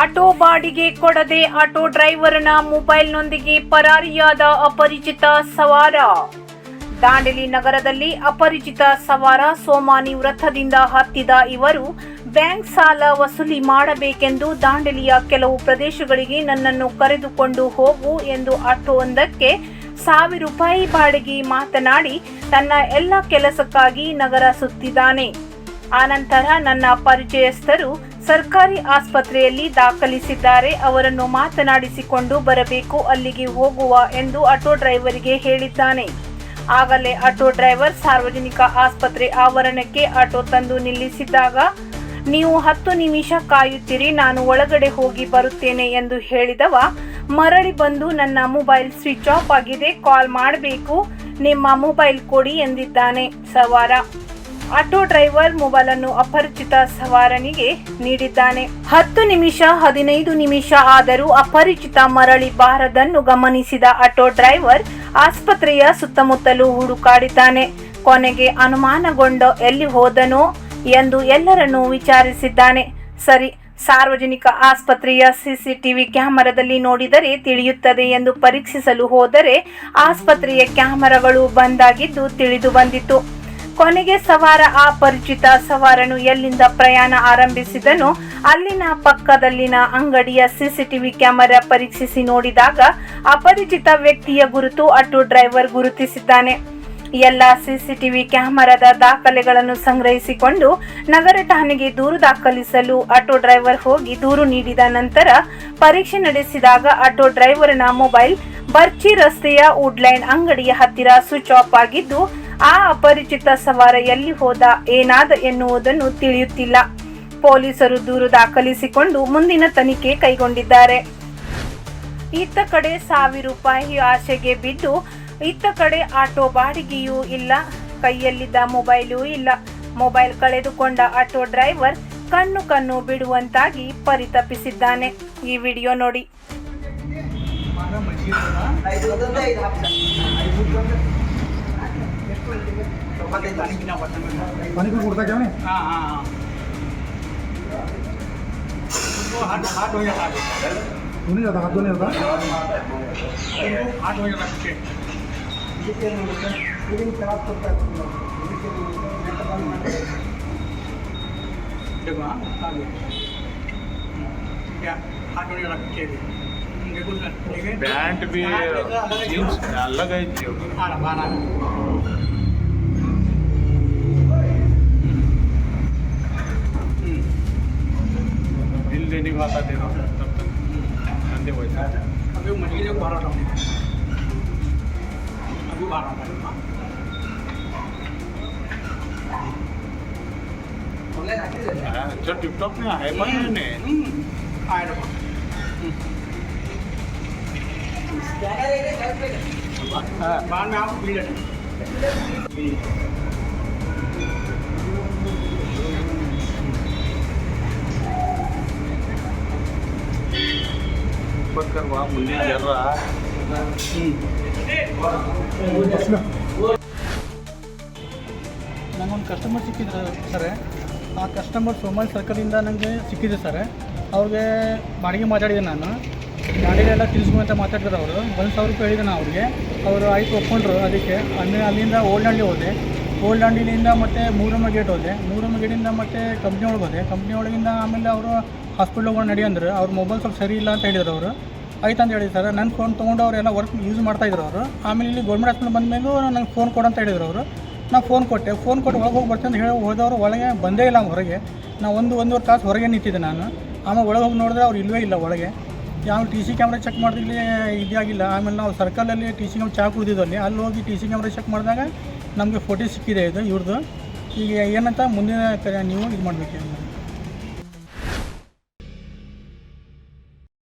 Auto ಬಾಡಿಗೆ ಕೊಡದೆ auto ಡ್ರೈವರ್ನ ಮೊಬೈಲ್ನೊಂದಿಗೆ ಪರಾರಿಯಾದ ಅಪರಿಚಿತ ಸವಾರ. ದಾಂಡೇಲಿ ನಗರದಲ್ಲಿ ಅಪರಿಚಿತ ಸವಾರ ಸೋಮಾನಿ ವೃತ್ತದಿಂದ ಹತ್ತಿದ ಇವರು, ಬ್ಯಾಂಕ್ ಸಾಲ ವಸೂಲಿ ಮಾಡಬೇಕೆಂದು ದಾಂಡೇಲಿಯ ಕೆಲವು ಪ್ರದೇಶಗಳಿಗೆ ನನ್ನನ್ನು ಕರೆದುಕೊಂಡು ಹೋಗು ಎಂದು ಆಟೋವೊಂದಕ್ಕೆ ಸಾವಿರ ರೂಪಾಯಿ ಬಾಡಿಗೆ ಮಾತನಾಡಿ ತನ್ನ ಎಲ್ಲ ಕೆಲಸಕ್ಕಾಗಿ ನಗರ ಸುತ್ತಿದ್ದಾನೆ. ಆನಂತರ ನನ್ನ ಪರಿಚಯಸ್ಥರು ಸರ್ಕಾರಿ ಆಸ್ಪತ್ರೆಯಲ್ಲಿ ದಾಖಲಿಸಿದ್ದಾರೆ. ಅವರನ್ನು ಮಾತನಾಡಿಸಿಕೊಂಡು ಬರಬೇಕು, ಅಲ್ಲಿಗೆ ಹೋಗುವ ಎಂದು ಆಟೋ ಡ್ರೈವರಿಗೆ ಹೇಳಿದ್ದಾನೆ. ಆಗಲೇ ಆಟೋ ಡ್ರೈವರ್ ಸಾರ್ವಜನಿಕ ಆಸ್ಪತ್ರೆ ಆವರಣಕ್ಕೆ ಆಟೋ ತಂದು ನಿಲ್ಲಿಸಿದಾಗ ನೀವು ಹತ್ತು ನಿಮಿಷ ಕಾಯುತ್ತೀರಿ, ನಾನು ಒಳಗಡೆ ಹೋಗಿ ಬರುತ್ತೇನೆ ಎಂದು ಹೇಳಿದವ. ಮರಳಿ ಬಂದು, ನನ್ನ ಮೊಬೈಲ್ ಸ್ವಿಚ್ ಆಫ್ ಆಗಿದೆ, ಕಾಲ್ ಮಾಡಬೇಕು, ನಿಮ್ಮ ಮೊಬೈಲ್ ಕೊಡಿ ಎಂದಿದ್ದಾನೆ ಸವಾರ. ಆಟೋ ಡ್ರೈವರ್ ಮೊಬೈಲ್ ಅನ್ನು ಅಪರಿಚಿತ ಸವಾರನಿಗೆ ನೀಡಿದ್ದಾನೆ. ಹತ್ತು ನಿಮಿಷ, ಹದಿನೈದು ನಿಮಿಷ ಆದರೂ ಅಪರಿಚಿತ ಮರಳಿ ಬಾರದನ್ನು ಗಮನಿಸಿದ ಆಟೋ ಡ್ರೈವರ್ ಆಸ್ಪತ್ರೆಯ ಸುತ್ತಮುತ್ತಲೂ ಹುಡುಕಾಡಿದ್ದಾನೆ. ಕೊನೆಗೆ ಅನುಮಾನಗೊಂಡ ಎಲ್ಲಿ ಹೋದನೋ ಎಂದು ಎಲ್ಲರನ್ನೂ ವಿಚಾರಿಸಿದ್ದಾನೆ. ಸರಿ, ಸಾರ್ವಜನಿಕ ಆಸ್ಪತ್ರೆಯ ಸಿಸಿಟಿವಿ ಕ್ಯಾಮರಾದಲ್ಲಿ ನೋಡಿದರೆ ತಿಳಿಯುತ್ತದೆ ಎಂದು ಪರೀಕ್ಷಿಸಲು ಹೋದರೆ ಆಸ್ಪತ್ರೆಯ ಕ್ಯಾಮರಾಗಳು ಬಂದಾಗಿದ್ದು ತಿಳಿದು ಬಂದಿತು ಕೊನೆಗೆ ಸವಾರ ಅಪರಿಚಿತ ಸವಾರನು ಎಲ್ಲಿಂದ ಪ್ರಯಾಣ ಆರಂಭಿಸಿದನು ಅಲ್ಲಿನ ಪಕ್ಕದಲ್ಲಿನ ಅಂಗಡಿಯ ಸಿಸಿಟಿವಿ ಕ್ಯಾಮೆರಾ ಪರೀಕ್ಷಿಸಿ ನೋಡಿದಾಗ ಅಪರಿಚಿತ ವ್ಯಕ್ತಿಯ ಗುರುತು ಆಟೋ ಡ್ರೈವರ್ ಗುರುತಿಸಿದ್ದಾನೆ. ಎಲ್ಲ ಸಿಸಿಟಿವಿ ಕ್ಯಾಮೆರಾದ ದಾಖಲೆಗಳನ್ನು ಸಂಗ್ರಹಿಸಿಕೊಂಡು ನಗರ ಠಾಣೆಗೆ ದೂರು ದಾಖಲಿಸಲು ಆಟೋ ಡ್ರೈವರ್ ಹೋಗಿ ದೂರು ನೀಡಿದ ನಂತರ ಪರೀಕ್ಷೆ ನಡೆಸಿದಾಗ ಆಟೋ ಡ್ರೈವರ್ನ ಮೊಬೈಲ್ ಬರ್ಚಿ ರಸ್ತೆಯ ವುಡ್ಲೈನ್ ಅಂಗಡಿಯ ಹತ್ತಿರ ಸ್ವಿಚ್ ಆಫ್ ಆಗಿದ್ದು ಆ ಅಪರಿಚಿತ ಸವಾರ ಎಲ್ಲಿ ಹೋದ ಏನಾದ ಎನ್ನುವುದನ್ನು ತಿಳಿಯುತ್ತಿಲ್ಲ. ಪೊಲೀಸರು ದೂರು ದಾಖಲಿಸಿಕೊಂಡು ಮುಂದಿನ ತನಿಖೆ ಕೈಗೊಂಡಿದ್ದಾರೆ. ಇತ್ತ ಕಡೆ ಸಾವಿರ ರೂಪಾಯಿ ಆಸೆಗೆ ಬಿದ್ದು, ಇತ್ತ ಕಡೆ ಆಟೋ ಬಾಡಿಗೆಯೂ ಇಲ್ಲ, ಕೈಯಲ್ಲಿದ್ದ ಮೊಬೈಲೂ ಇಲ್ಲ. ಮೊಬೈಲ್ ಕಳೆದುಕೊಂಡ ಆಟೋ ಡ್ರೈವರ್ ಕಣ್ಣು ಕಣ್ಣು ಬಿಡುವಂತಾಗಿ ಪರಿತಪಿಸಿದ್ದಾನೆ. ಈ ವಿಡಿಯೋ ನೋಡಿ. पानी को कुड़ता क्या हाँ हाँ हाँ। हाथ हाथ हो जाता हाथ नहीं जाता हाथ नहीं जाता हाथ हो जाता खराब करता देखो हाँ क्या? हाथ होने वाला पीछे पैंट भी हाँ, जीन्स अलग है। आता दे रहा तब तक धंधे होते अभी मछली को बारह टाउन अभी बारह टाउन अच्छा टिकटॉक में आहे पण नाही आहे ना बाद में आपको पी ನಂಗೊಂದು ನನಗೊಂದು ಕಸ್ಟಮರ್ ಸಿಕ್ಕಿದ್ರೆ ಸರ್. ಆ ಕಸ್ಟಮರ್ ಸೋಮಾರಿ ಸರ್ಕಲಿಂದ ನನಗೆ ಸಿಕ್ಕಿದೆ ಸರ್. ಅವ್ರಿಗೆ ಬಾಡಿಗೆ ಮಾತಾಡಿದೆ ನಾನು. ಗಾಡಿಯೆಲ್ಲ ತಿಳಿಸ್ಕೊ ಅಂತ ಮಾತಾಡಿದ್ರು ಅವರು. ಒಂದು ಸಾವಿರ ರೂಪಾಯಿ ಹೇಳಿದೆ ನಾನು ಅವ್ರಿಗೆ. ಅವರು ಆಯ್ತು ಒಪ್ಕೊಂಡ್ರು ಅದಕ್ಕೆ. ಅಲ್ಲಿ ಅಲ್ಲಿಂದ ಓಲ್ಡ್ ಓಲ್ಡಹಳ್ಳಿ ಹೋದೆ. ಓಲ್ಡ್ ಓಲ್ಡಹಳ್ಳಿಯಿಂದ ಮತ್ತು ಮೂರಮ್ಮ ಗೇಟ್ ಹೋದೆ. ಮೂರಮ್ಮ ಗೇಟಿಂದ ಮತ್ತು ಕಂಪ್ನಿ ಒಳಗೆ ಹೋದೆ. ಕಂಪ್ನಿ ಒಳಗಿಂದ ಆಮೇಲೆ ಅವರು ಹಾಸ್ಪಿಟ್ಲ್ ಹೋಗೋಣ ನಡಿ ಅಂದ್ರೆ. ಅವ್ರ ಮೊಬೈಲ್ ಸ್ವಲ್ಪ ಸರಿ ಇಲ್ಲ ಅಂತ ಹೇಳಿದ್ರು ಅವರು. ಆಯ್ತು ಅಂತ ಹೇಳಿದ್ರು, ಸರ್ ನನ್ನ ಫೋನ್ ತೊಗೊಂಡು ಅವರೆಲ್ಲ ವರ್ಕ್ ಯೂಸ್ ಮಾಡ್ತಾಯಿದ್ರು ಅವರು. ಆಮೇಲೆ ಇಲ್ಲಿ ಗೌರ್ಮೆಂಟ್ ಹಾಸ್ಪಿಟಲ್ ಬಂದಮೇಲೂ ನಂಗೆ ಫೋನ್ ಕೊಡು ಅಂತ ಹೇಳಿದ್ರು ಅವರು. ನಾನು ಫೋನ್ ಕೊಟ್ಟೆ. ಫೋನ್ ಕೊಟ್ಟು ಒಳಗೆ ಹೋಗಿ ಬರ್ತೀನಿ ಅಂತ ಹೇಳಿ ಹೋದವರು ಒಳಗೆ ಬಂದೇ ಇಲ್ಲ ಹೊರಗೆ. ನಾನು ಒಂದು, ಒಂದೂವರೆ ತಾಸು ಹೊರಗೆ ನಿಂತಿದ್ದೆ ನಾನು. ಆಮೇಲೆ ಒಳಗೆ ಹೋಗಿ ನೋಡಿದ್ರೆ ಅವ್ರು ಇಲ್ಲವೇ ಇಲ್ಲ ಒಳಗೆ. ಯಾವ ಟಿ ಸಿ ಕ್ಯಾಮ್ರಾ ಚೆಕ್ ಮಾಡಿದ್ರೆ ಇದಾಗಿಲ್ಲ ಆಮೇಲೆ ನಾವು ಸರ್ಕಲಲ್ಲಿ ಟಿ ಸಿ ಕ್ಯಾಮ್ರಾ ಚಾ ಕುಡಿದಿದ್ದು ಅಲ್ಲಿ. ಅಲ್ಲಿ ಹೋಗಿ ಟಿ ಸಿ ಕ್ಯಾಮ್ರಾ ಚೆಕ್ ಮಾಡಿದಾಗ ನಮಗೆ ಫೋಟೋ ಸಿಕ್ಕಿದೆ ಇದು ಇವ್ರದ್ದು ಈಗ ಏನಂತ ಮುಂದಿನ ನೀವು ಇದು ಮಾಡಬೇಕು.